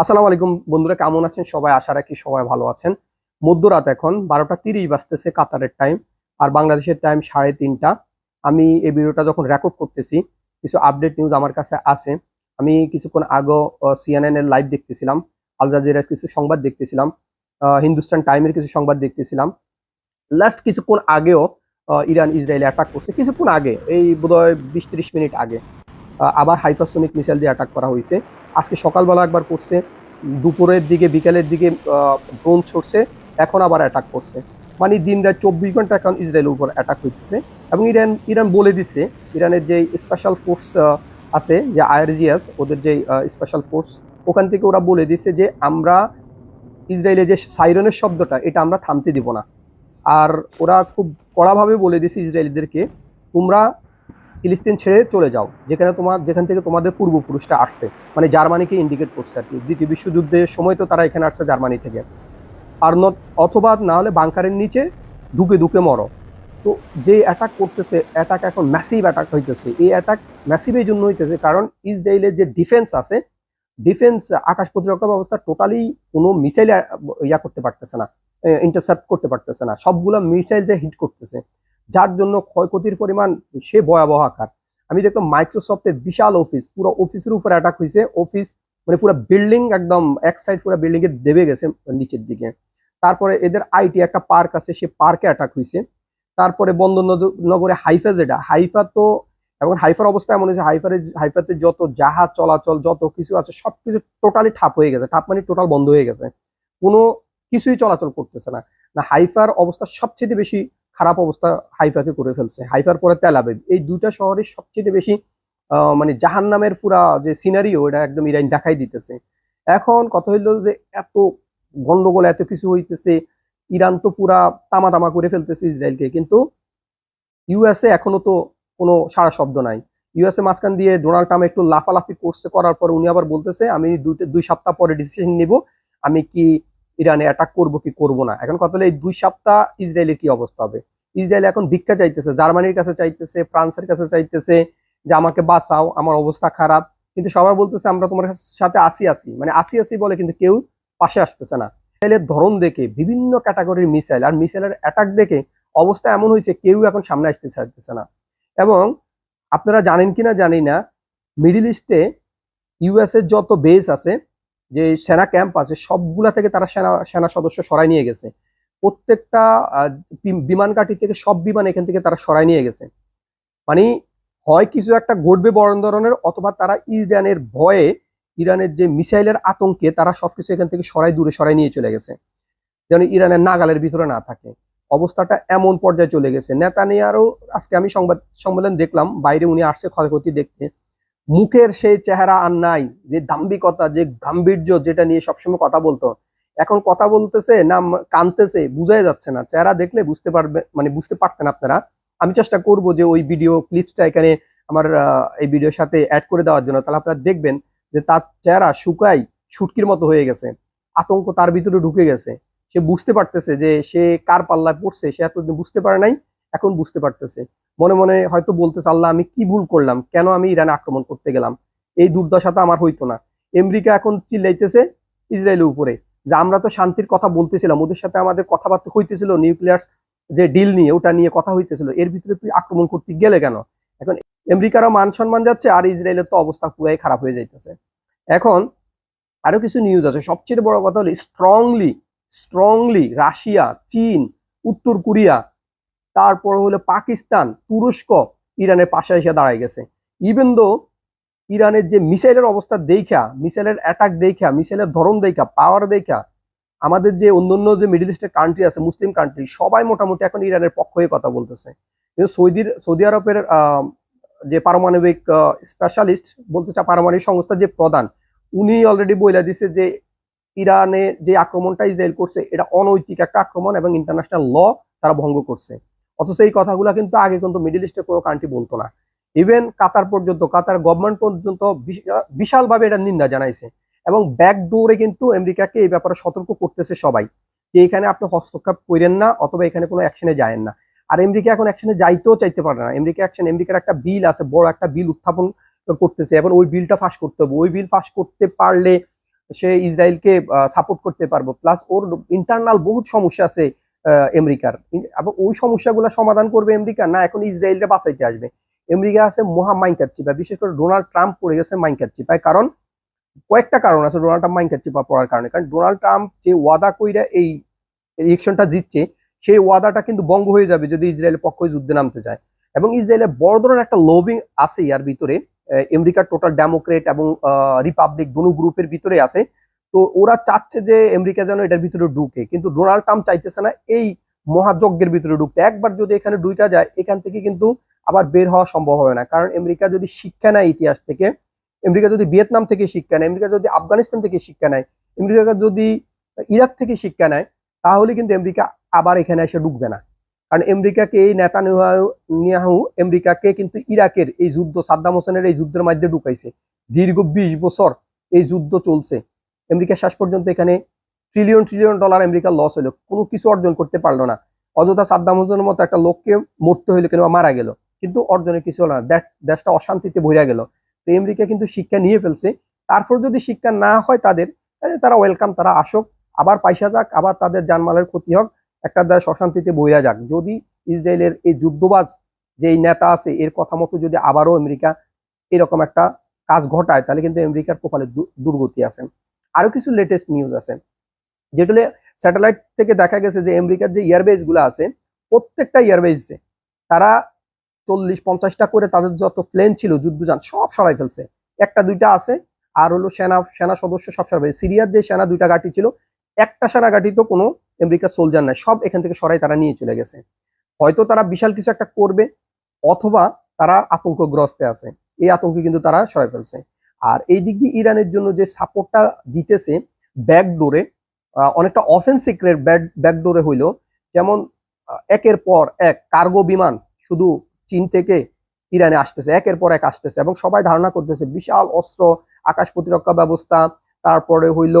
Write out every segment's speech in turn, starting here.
আসসালামু আলাইকুম বন্ধুরা, কেমন আছেন? সবাই আশা রাখি সবাই ভালো আছেন। মধ্যরাত এখন বারোটা তিরিশ বাজতেছে কাতারের টাইম আর বাংলাদেশের টাইম সাড়ে তিনটা। আমি এই ভিডিওটা যখন রেকর্ড করতেছি, কিছু আপডেট নিউজ আমার কাছে আছে। আমি কিছুক্ষণ আগে সিএনএন এর লাইভ দেখতেছিলাম আল জাজিরার কিছু সংবাদ দেখতেছিলাম হিন্দুস্তান টাইমের কিছু সংবাদ দেখতেছিলাম। লাস্ট কিছুক্ষণ আগেও ইরান ইসরায়েলে অ্যাটাক করছে। কিছুক্ষণ আগে, এই বোধহয় বিশ মিনিট আগে আবার হাইপারসোনিক মিসাইল দিয়ে অ্যাটাক করা হয়েছে। আজকে সকালবেলা একবার করছে, দুপুরের দিকে, বিকেলের দিকে ড্রোন ছড়ছে এখন আবার অ্যাটাক করছে। মানে দিন রাত চব্বিশ ঘণ্টা এখন ইসরায়েলের উপর অ্যাটাক হইতেছে এবং ইরান ইরান বলে দিচ্ছে ইরানের যে স্পেশাল ফোর্স আছে, যে আইআরজিএস, ওদের যে স্পেশাল ফোর্স ওখান থেকে ওরা বলে দিচ্ছে যে আমরা ইসরায়েলের যে সাইরনের শব্দটা, এটা আমরা থামতে দিব না। আর ওরা খুব কড়াভাবে বলে দিচ্ছে ইসরায়েলিদেরকে, তোমরা ফিলিস্তিন ছেড়ে চলে যাও, যেখানে তোমার, যেখান থেকে তোমাদের পূর্বপুরুষটা আসছে মানে জার্মানিকে ইন্ডিকেট করছে আর কি। দ্বিতীয় বিশ্বযুদ্ধের সময় তো তারা এখানে আসছে জার্মানি থেকে। আর ন অথবা না হলে বাংকারের নিচে ঢুকে ঢুকে মরো। তো যে অ্যাটাক করতেছে অ্যাটাক এখন ম্যাসিভ অ্যাটাক হইতেছে। এই অ্যাটাক ম্যাসিভ এই জন্য হইতেছে কারণ ইসরায়েলের যে ডিফেন্স আছে ডিফেন্স আকাশ প্রতিরক্ষা ব্যবস্থা টোটালি কোনো মিসাইল ইয়া করতে পারতেছে না ইন্টারসেপ্ট করতে পারতেছে না। সবগুলা মিসাইল যে হিট করতেছে। যার জন্য ক্ষয়ক্ষতির পরিমাণ সে ভয়াবহ আকার। আমি দেখলাম মাইক্রোসফটের বিশাল অফিস পুরো অফিসের উপর অ্যাটাক হয়েছে অফিস মানে পুরো বিল্ডিং একদম এক সাইড পুরো বিল্ডিং এর দেবে গেছে নিচের দিকে। তারপরে এদের আইটি একটা পার্ক আছে, সে পার্কে অ্যাটাক হয়েছে তারপরে বন্দরনগরে হাইফা যেটা, হাইফা তো এবং হাইফার অবস্থা এমন হয়েছে, হাইফারে, হাইফাতে যত জাহাজ চলাচল, যত কিছু আছে, সবকিছু টোটালি ঠাপ হয়ে গেছে। ঠাপ মানে টোটাল বন্ধ হয়ে গেছে। কোনো কিছুই চলাচল করতেছে না। না, হাইফার অবস্থা সবচেয়ে বেশি খারাপ অবস্থা হাইফাকে করে ফেলছে। হাইফার পরে তেল আবিব। এই দুইটা শহরের সবচেয়ে বেশি মানে জাহান নামের পুরা যে সিনারিও এটা একদম ইরান দেখাই দিতেছে। এখন কথা হইল যে এত গন্ডগোল, এত কিছু হইতেছে, ইরান তো পুরা তামা তামা করে ফেলতেছে ইসরায়েলকে। কিন্তু ইউএসএ এখনও তো কোনো সারা শব্দ নাই। ইউএসএ মাঝখান দিয়ে ডোনাল্ড ট্রাম্প একটু লাফালাফি করছে করার পর উনি আবার বলতেছে, আমি দুই সপ্তাহ পরে ডিসিশন নিব। আমি কি ইরানে অ্যাটাক করব কি করব না? এখন কথা হলো এই দুই সপ্তাহ ইসরায়েলের কি অবস্থা হবে? ইসরায়েল এখন ভিক্ষা চাইতেছে, জার্মানির কাছে চাইতেছে, ফ্রান্সের কাছে চাইতেছে যে আমাকে বাঁচাও, আমার অবস্থা খারাপ। কিন্তু সবাই বলতেছে, আমরা তোমার সাথে আসি আসি। মানে আসি আসি বলে কিন্তু কেউ পাশে আসতেছে না। মিসাইলের ধরন দেখে, বিভিন্ন ক্যাটাগরির মিসাইল আর মিসাইলের অ্যাটাক দেখে অবস্থা এমন হয়েছে, কেউ এখন সামনে আসতে চাইতেছে না। এবং আপনারা জানেন কিনা জানি না, মিডিল ইস্টে ইউএস এর যত বেস আছে যে সেনা ক্যাম্প আছে, সবগুলা থেকে তারা সেনা সেনা সদস্য সরাই নিয়ে গেছে। প্রত্যেকটা বিমান ঘাঁটি থেকে সব বিমান এখান থেকে তারা সরাই নিয়ে গেছে। মানে হয় কিছু একটা ঘটবে বড় ধরনের, অথবা তারা ইরানের ভয়ে, ইরানের যে মিসাইলের আতঙ্কে তারা সবকিছু এখান থেকে সরাই দূরে সরাই নিয়ে চলে গেছে। যেন ইরানের নাগালের ভিতরে না থাকে। অবস্থাটা এমন পর্যায়ে চলে গেছে। নেতানিয়ারও আজকে আমি সংবাদ সম্মেলন দেখলাম, বাইরে উনি আসছে ক্ষয়ক্ষতি দেখতে। মুখের সেই চেহারা আর নাই, যে দাম্ভিকতা, যে গাম্ভীর্য যেটা নিয়ে সবসময় কথা বলতো। এখন কথা বলতেছে না কানতেছে, বুঝাই যাচ্ছে না। চেহারা দেখলে বুঝতে পারবে মানে বুঝতে পারতেন আপনারা। আমি চেষ্টা করব যে ওই ভিডিও ক্লিপসটা এখানে আমার এই ভিডিওর সাথে অ্যাড করে দেওয়ার জন্য। তাহলে আপনারা দেখবেন যে তার চেহারা শুকাই শুটকির মতো হয়ে গেছে। আতঙ্ক তার ভিতরে ঢুকে গেছে। সে বুঝতে পারতেছে যে সে কার পাল্লায় পড়ছে, সে এতদিন বুঝতে পারে নাই, এখন বুঝতে পারতেছে। মনে মনে হয়তো বলতেছে, আল্লাহ, আমি কি ভুল করলাম? কেন আমি ইরানে আক্রমণ করতে গেলাম? এই দুর্দশা তো আমার হইতো না। আমেরিকা এখন চিল্লাইতেছে ইসরায়েলের উপরে। যে আমরা তো শান্তির কথা বলতেছিলাম, ওদের সাথে আমাদের কথাবার্তা হইতেছিল নিউক্লিয়ার যে ডিল নিয়ে, ওটা নিয়ে কথা হইতেছিল। এর ভিতরে তুই আক্রমণ করতে গেলে কেন? এখন আমেরিকারও মান সম্মান যাচ্ছে, আর ইসরায়েলের তো অবস্থা পুরাই খারাপ হয়ে যাইতেছে। এখন আরও কিছু নিউজ আছে। সবচেয়ে বড় কথা হলো স্ট্রংলি স্ট্রংলি রাশিয়া, চীন, উত্তর কোরিয়া তারপর হলো পাকিস্তান, তুরস্ক, ইরানের পাশে এসে দাঁড়ায় গেছে। ইভেন দো ইরানের যে মিসাইলের অবস্থা দেখা, মিসাইলের অ্যাটাক দেখা, মিসাইলের ধরন দেখা পাওয়ার দেখা, আমাদের যে অন্যান্য যে মিডল ইস্টের কান্ট্রি আছে মুসলিম কান্ট্রি সবাই মোটামুটি এখন ইরানের পক্ষ হয়ে কথা বলতেছে। কিন্তু সৌদির, সৌদি আরবের যে পারমাণবিক স্পেশালিস্ট বলতে চা পারমাণবিক সংস্থার যে প্রধান, উনি অলরেডি বইলা দিছে যে ইরানে যে আক্রমণটা ইসরায়েল করছে, এটা অনৈতিক একটা আক্রমণ এবং ইন্টারন্যাশনাল ল তারা ভঙ্গ করছে। অথচ এই কথাগুলো কিন্তু আগে কিন্তু মিডল ইস্টের কোনো কান্ট্রি বলতো না। ইভেন কাতার পর্যন্ত কাতার গভর্নমেন্ট পর্যন্ত বিশালভাবে এটা নিন্দা জানাইছে। এবং ব্যাক ডোরে কিন্তু আমেরিকাকে এই ব্যাপারে সতর্ক করতেছে সবাই, যে এখানে আপনি হস্তক্ষেপ করেন না অথবা এখানে কোনো অ্যাকশনে যায়েন না। আর আমেরিকা এখন অ্যাকশনে যাইতেও চাইতে পারে না। আমেরিকা অ্যাকশন আমেরিকার একটা বিল আছে, বড় একটা বিল উত্থাপন করতেছে। এবং ওই বিলটা ফাঁস করতে হবে। ওই বিল ফাঁস করতে পারলে সে ইসরায়েলকে সাপোর্ট করতে পারব। প্লাস ওর ইন্টারনাল বহুত সমস্যা আছে। আমেরিকার। আবার ওই সমস্যাগুলো সমাধান করবে আমেরিকা? না, এখন ইসরায়েলকে বাঁচাইতে আসবে। আমেরিকা আছে মহা মাইনকার চিপা, বিশেষ করে ডোনাল্ড ট্রাম্প পড়ে গেছে মাইনকার চিপায়। কারণ কয়েকটা কারণ আছে ডোনাল্ড ট্রাম্প মাইনকার চিপা পড়ার কারণে। কারণ ডোনাল্ড ট্রাম্প যে ওয়াদা কইরা এই ইলেকশনটা জিতছে, সেই ওয়াদাটা কিন্তু বঙ্গ হয়ে যাবে যদি ইসরায়েলের পক্ষে যুদ্ধে নামতে যায়। এবং ইসরায়েলের বড় ধরনের একটা লবিং আছে ইয়ার ভিতরে আমেরিকার টোটাল ডেমোক্রেট এবং রিপাবলিক দুনো গ্রুপের ভিতরে আছে। তো ওরা চাচ্ছে যে আমেরিকা যেন এটার ভিতরে ঢুকে, কিন্তু ডোনাল্ড ট্রাম্প চাইতেছে না এই মহাযজ্ঞের ভিতরে ঢুকতে। একবার যদি এখানে ঢুকা যায়, এখান থেকে কিন্তু আবার বের হওয়া সম্ভব হবে না। কারণ আমেরিকা যদি শিক্ষা নেয় ইতিহাস থেকে, আমেরিকা যদি ভিয়েতনাম থেকে শিক্ষা নেয়, আমেরিকা যদি আফগানিস্তান থেকে শিক্ষা নেয়, আমেরিকা যদি ইরাক থেকে শিক্ষা নেয়, তাহলে কিন্তু আমেরিকা আবার এখানে এসে ঢুকবে না। কারণ আমেরিকাকে এই নেতা নিয়াহু, আমেরিকাকে কিন্তু ইরাকের এই যুদ্ধ, সাদ্দাম হোসেনের এই যুদ্ধের মধ্যে ঢুকাইছে। দীর্ঘ বিশ বছর এই যুদ্ধ চলছে। আমেরিকা শেষ পর্যন্ত এখানে ট্রিলিয়ন ট্রিলিয়ন ডলার আমেরিকার লস হলো। কোনো কিছু অর্জন করতে পারল না। অযথা সাদ্দাম হোসেনের মতো একটা লোককে মরতে হইল কেন মারা গেল। কিন্তু অর্জনের কিছু হলো না। দেশ- দেশটা অশান্তিতে ভরিয়া গেল। তো আমেরিকা কিন্তু শিক্ষা নিয়ে ফেলছে। তারপর যদি শিক্ষা না হয় তাদের, তাহলে তারা ওয়েলকাম তারা আসুক। আবার পয়সা যাক, আবার তাদের জানমালের ক্ষতি হোক। একটা দেশ অশান্তিতে বইরা যাক। যদি ইসরায়েলের এই যুদ্ধবাজ যে নেতা আছে, এর কথা মতো যদি আবারও আমেরিকা এরকম একটা কাজ ঘটায়, তাহলে কিন্তু আমেরিকার কপালে দুর্গতি আছে। আরও কিছু লেটেস্ট নিউজ আছে। যেটা স্যাটেলাইট থেকে দেখা গেছে যে আমেরিকার যে এয়ারবেসগুলো আছে, প্রত্যেকটা এয়ারবেসে তারা চল্লিশ, পঞ্চাশটা করে তাদের যত প্লেন ছিল, যুদ্ধযান, সব সরাই ফেলছে। একটা, দুইটা আছে, আর হলো সেনা সেনা সদস্য সব সরাই সিরিয়ার যে সেনা দুইটা ঘাঁটি ছিল, একটা সেনা ঘাঁটি তো কোনো আমেরিকার সোলজার নাই, সব এখান থেকে সরাই তারা নিয়ে চলে গেছে। হয়তো তারা বিশাল কিছু একটা করবে, অথবা তারা আতঙ্কগ্রস্তে আছে। এই আতঙ্কে কিন্তু তারা সরাই ফেলছে। আর এই দিক দিয়ে ইরানের জন্য যে সাপোর্টটা দিতেছে ব্যাকডোরে অনেকটা অফেন্সিভ ব্যাকডোরে হইল। যেমন একের পর এক কার্গো বিমান শুধু চীন থেকে ইরানে আসতেছে, একের পর এক আসতেছে এবং সবাই ধারণা করতেছে বিশাল অস্ত্র, আকাশ প্রতিরক্ষা ব্যবস্থা, তারপরে হইল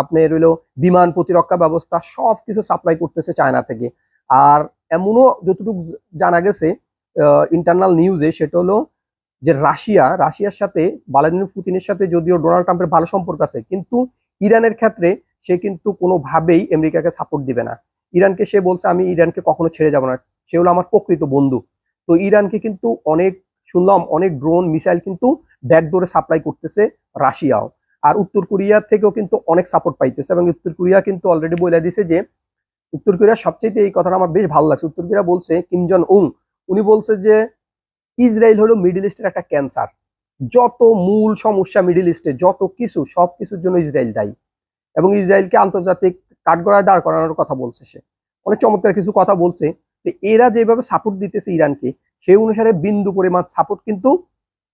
আপনার হইল বিমান প্রতিরক্ষা ব্যবস্থা, সব কিছু সাপ্লাই করতেছে চায়না থেকে। আর এমনও যতটুকু জানা গেছে ইন্টারনাল নিউজে সেটা হলো যে রাশিয়া, রাশিয়ার সাথে, ভ্লাদিমির পুতিনের সাথে যদিও ডোনাল্ড ট্রাম্পের ভালো সম্পর্ক আছে, কিন্তু ইরানের ক্ষেত্রে সে কিন্তু কোনোভাবেই আমেরিকাকে সাপোর্ট দিবে না। ইরানকে সে বলছে, আমি ইরানকে কখনো ছেড়ে যাব না। সে হলো আমার প্রকৃত বন্ধু। তো ইরানকে কিন্তু অনেক, শুনলাম অনেক ড্রোন মিসাইল কিন্তু ব্যাকডোরে সাপ্লাই করতেছে রাশিয়াও। আর উত্তর কোরিয়ার থেকেও কিন্তু অনেক সাপোর্ট পাইতেছে এবং উত্তর কোরিয়া কিন্তু অলরেডি বলে দিছে যে, উত্তর কোরিয়ার সবচেয়ে এই কথাটা আমার বেশ ভালো লাগছে। উত্তর কোরিয়া বলছে, কিম জন উং উনি বলছে যে ইসরায়েল হলো মিডল ইস্টের একটা ক্যান্সার। যত মূল সমস্যা মিডল ইস্টে, যত কিছু, সব কিছুর জন্য ইসরায়েল দায়ী। এবং ইসরায়েলকে আন্তর্জাতিক কাঠগড়ায় দাঁড় করানোর কথা বলছে সে। অনেক চমৎকার কিছু কথা বলছে যে এরা যেভাবে সাপোর্ট দিতেছে ইরানকে, সেই অনুসারে বিন্দু পরিমাণ সাপোর্ট কিন্তু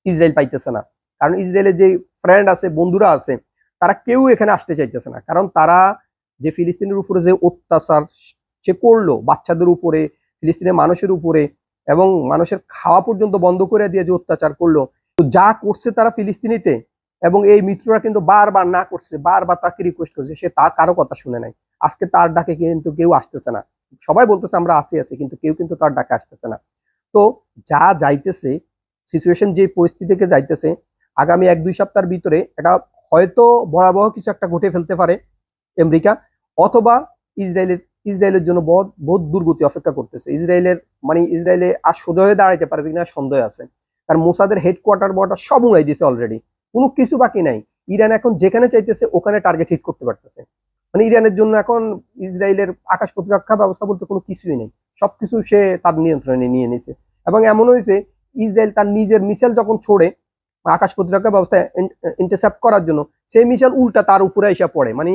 ইসরায়েল পাইতেছে না। কারণ ইসরায়েলের যে ফ্রেন্ড আছে, বন্ধুরা আছে, তারা কেউ এখানে আসতে চাইতেছে না। কারণ তারা যে ফিলিস্তিনের উপরে যে অত্যাচার সে করল, বাচ্চাদের উপরে, ফিলিস্তিনের মানুষের উপরে এবং মানুষের খাওয়া পর্যন্ত বন্ধ করে দিয়ে যে অত্যাচার করল। তো যা করছে তারা ফিলিস্তিনিতে এবং এই মিত্ররা কিন্তু বারবার না করছে, বারবার তাকে রিকোয়েস্ট করছে, সে তার কারও কথা শুনে নাই। আজকে তার ডাকে কিন্তু কেউ আসতেছে না। সবাই বলতেছে, আমরা আসি আছি, কিন্তু কেউ কিন্তু তার ডাকে আসতেছে না। তো যা যাইতেছে সিচুয়েশন যে পরিস্থিতি থেকে যাইতেছে, আগামী এক, দুই সপ্তাহের ভিতরে এটা হয়তো ভয়াবহ কিছু একটা ঘটে ফেলতে পারে আমেরিকা অথবা ইসরায়েলের ইসরায়েলের জন্য বহুত বহুত দুর্গতি অপেক্ষা করতেছে। ইসরায়েলের মানে ইসরায়েলে আর সোজা হয়ে দাঁড়াইতে পারবে কিনা সন্দেহ আছে। কারণ মোসাদের হেডকোয়ার্টার বর্ডার সব উড়াই দিছে অলরেডি কোনো কিছু বাকি নাই। ইরান এখন যেখানে চাইতেছে, ওখানে টার্গেট হিট করতে পারতেছে। মানে ইরানের জন্য এখন ইসরায়েলের আকাশ প্রতিরক্ষা ব্যবস্থা বলতে কোনো কিছুই নেই। সবকিছু সে তার নিয়ন্ত্রণে নিয়ে নিছে। এবং এমন হয়েছে, ইসরায়েল তার নিজের মিসাইল যখন ছোড়ে, আকাশ প্রতিরক্ষা ব্যবস্থা ইন্টারসেপ্ট করার জন্য, সেই মিসাইল উল্টা তার উপরে এসে পড়ে। মানে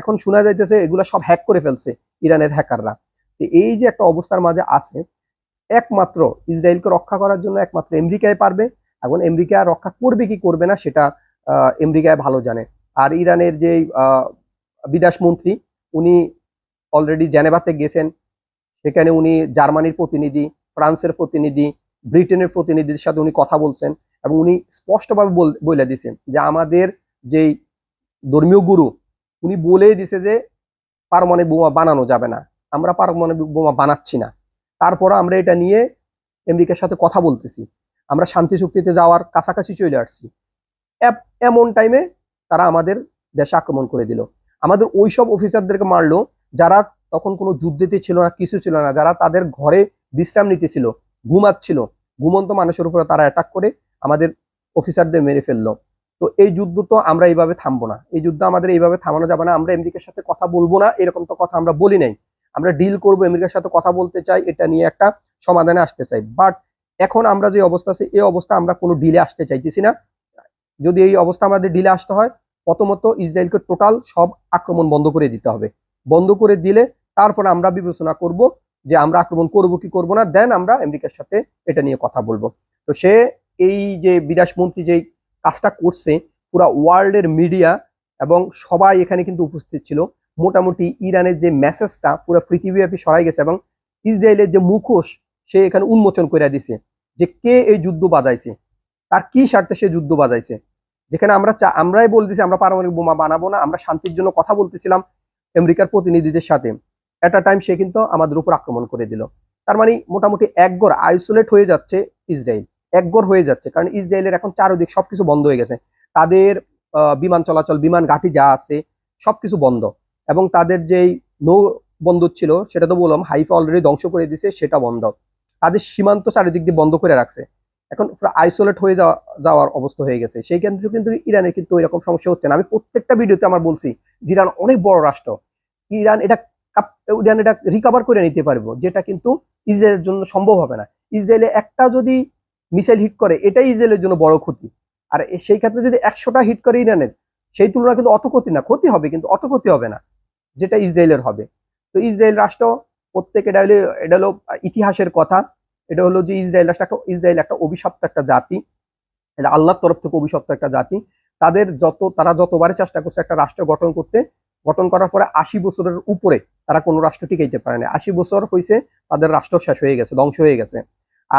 এখন শোনা যাইতেছে, এগুলা সব হ্যাক করে ফেলছে। ইরানের হ্যাকাররা। এই যে একটা অবস্থার মাঝে আছে, একমাত্র ইসরায়েলকে রক্ষা করার জন্য একমাত্র আমেরিকায় পারবে। এখন আমেরিকা রক্ষা করবে কি করবে না সেটা আমেরিকায় ভালো জানে। আর ইরানের যে বিদেশ মন্ত্রী, উনি অলরেডি জেনেভাতে গেছেন। সেখানে উনি জার্মানির প্রতিনিধি, ফ্রান্সের প্রতিনিধি, ব্রিটেনের প্রতিনিধির সাথে উনি কথা বলছেন এবং উনি স্পষ্টভাবে বলে দিয়েছেন যে আমাদের যেই ধর্মীয় গুরু, উনি বলেই দিছে যে পারমাণবিক বোমা বানানো যাবে না। আমরা পারমাণবিক বোমা বানাচ্ছি না। তারপর আমরা এটা নিয়ে আমেরিকার সাথে কথা বলতেছি। আমরা শান্তি চুক্তিতে যাওয়ার কাছাকাছি চলে আসছি। এমন টাইমে তারা আমাদের দেশে আক্রমণ করে দিল। আমাদের ওইসব অফিসারদেরকে মারলো যারা তখন কোনো যুদ্ধেতে ছিল না, কিছু ছিল না, যারা তাদের ঘরে বিশ্রাম নিতেছিল, ঘুমাচ্ছিল। ঘুমন্ত মানুষের উপরে তারা অ্যাটাক করে আমাদের অফিসারদের মেরে ফেলল। তো এই যুদ্ধ তো আমরা এইভাবে থামবো না। এই যুদ্ধ আমাদের এইভাবে থামানো যাবে না। আমরা আমেরিকার সাথে কথা বলব না, এরকম তো কথা আমরা বলি নাই। আমরা ডিল করব, আমেরিকার সাথে কথা বলতে চাই, এটা নিয়ে একটা সমাধানে আসতে চাই। বাট এখন আমরা যে অবস্থা আছে, এই অবস্থা আমরা কোনো ডিলে আসতে চাইতেছি না। যদি এই অবস্থা আমাদের ডিলে আসতে হয়, প্রথমত ইসরায়েলকে টোটাল সব আক্রমণ বন্ধ করে দিতে হবে। বন্ধ করে দিলে তারপর আমরা বিবেচনা করব যে আমরা আক্রমণ করব কি করব না দেন আমরা আমেরিকার সাথে এটা নিয়ে কথা বলব। তো সে এই যে বিদেশ মন্ত্রী যে কাজটা করছে, পুরা ওয়ার্ল্ডের মিডিয়া এবং সবাই এখানে কিন্তু উপস্থিত ছিল। মোটামুটি ইরানের যে মেসেজটা পুরো পৃথিবীব্যাপী সরাই গেছে এবং ইসরায়েলের যে মুখোশ, সে এখানে উন্মোচন করে দিছে যে কে এই যুদ্ধ বাজাইছে, তার কি স্বার্থে সে যুদ্ধ বাজাইছে। যেখানে আমরা চা- আমরাই বলতেছি, আমরা পারমাণবিক বোমা বানাবো না, আমরা শান্তির জন্য কথা বলতেছিলাম আমেরিকার প্রতিনিধিদের সাথে। এট টাইম সে কিন্তু আমাদের উপর আক্রমণ করে দিল। তার মানে মোটামুটি একগর আইসোলেট হয়ে যাচ্ছে ইসরায়েল। একগর হয়ে যাচ্ছে। কারণ ইসরায়েলের এখন চারদিক সবকিছু বন্ধ হয়ে গেছে। তাদের বিমান চলাচল, বিমান ঘাঁটি যা আছে, সবকিছু বন্ধ। এবং তাদের যেই নৌ বন্দর ছিল, সেটা তো বললাম, হাইফা অলরেডি ধ্বংস করে দিছে সেটা বন্ধ। তাদের সীমান্ত চারিদিক দিয়ে বন্ধ করে রাখছে। এখন আইসোলেট হয়ে যাওয়া, যাওয়ার অবস্থা হয়ে গেছে। সেই ক্ষেত্রে কিন্তু ইরানের কিন্তু এরকম সমস্যা হচ্ছে না। আমি প্রত্যেকটা ভিডিওতে আমার বলছি, ইরান অনেক বড় রাষ্ট্র। ইরান এটা ইরান এটা রিকভার করে নিতে পারব, যেটা কিন্তু ইসরায়েলের জন্য সম্ভব হবে না। ইসরায়েলে একটা যদি মিসাইল হিট করে, এটাই ইসরায়েলের জন্য বড় ক্ষতি। আর সেই ক্ষেত্রে যদি একশোটা হিট করে ইরানের সেই তুলনা কিন্তু অত ক্ষতি না। ক্ষতি হবে, কিন্তু অত ক্ষতি হবে না, যেটা ইসরায়েলের হবে। তো ইসরায়েল রাষ্ট্র, প্রত্যেক এটা হলো এটা হলো ইতিহাসের কথা। এটা হলো যে ইসরায়েল রাষ্ট্র একটা, ইসরায়েল একটা অভিশপ্ত একটা জাতি। এটা আল্লাহর তরফ থেকে অভিশপ্ত একটা জাতি। তাদের যত, তারা যতবারে চেষ্টা করছে একটা রাষ্ট্র গঠন করতে, গঠন করার পরে আশি বছরের উপরে তারা কোনো রাষ্ট্র টিকাইতে পারে না। আশি বছর হয়েছে তাদের রাষ্ট্র শেষ হয়ে গেছে, ধ্বংস হয়ে গেছে।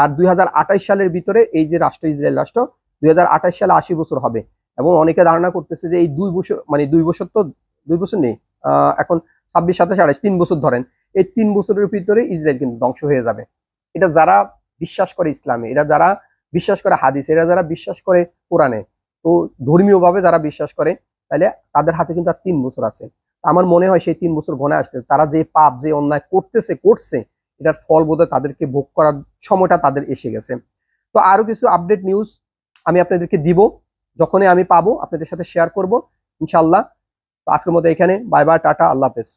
আর দুই হাজার আঠাশ সালের ভিতরে এই যে রাষ্ট্র, ইসরায়েল রাষ্ট্র, দুই হাজার আঠাশ সালে আশি বছর হবে। এবং অনেকে ধারণা করতেছে যে এই দুই বছর মানে দুই বছর তো, দুই বছর নেই এখন ছাব্বিশ, সাতাশ আঠাশ তিন বছর ধরেন, এই তিন বছরের ভিতরে ইসরায়েল কিন্তু ধ্বংস হয়ে যাবে। এটা যারা বিশ্বাস করে ইসলামে, এরা যারা বিশ্বাস করে হাদিস, এরা যারা বিশ্বাস করে কোরআনে, তো ধর্মীয় ভাবে যারা বিশ্বাস করে, তাহলে তাদের হাতে কিন্তু আর তিন বছর আছে। আমার মনে হয় সেই তিন বছর ঘনে আসতে তারা যে পাপ, যে অন্যায় করতেছে, করছে এটার ফল বোধহয় তাদেরকে ভোগ করার সময়টা তাদের এসে গেছে। তো আরও কিছু আপডেট নিউজ আমি আপনাদেরকে দিব। যখনই আমি পাবো, আপনাদের সাথে শেয়ার করব। ইনশাল্লাহ তো আজকের মতো এখানে। বাই বাই টাটা, আল্লাহ হাফেজ।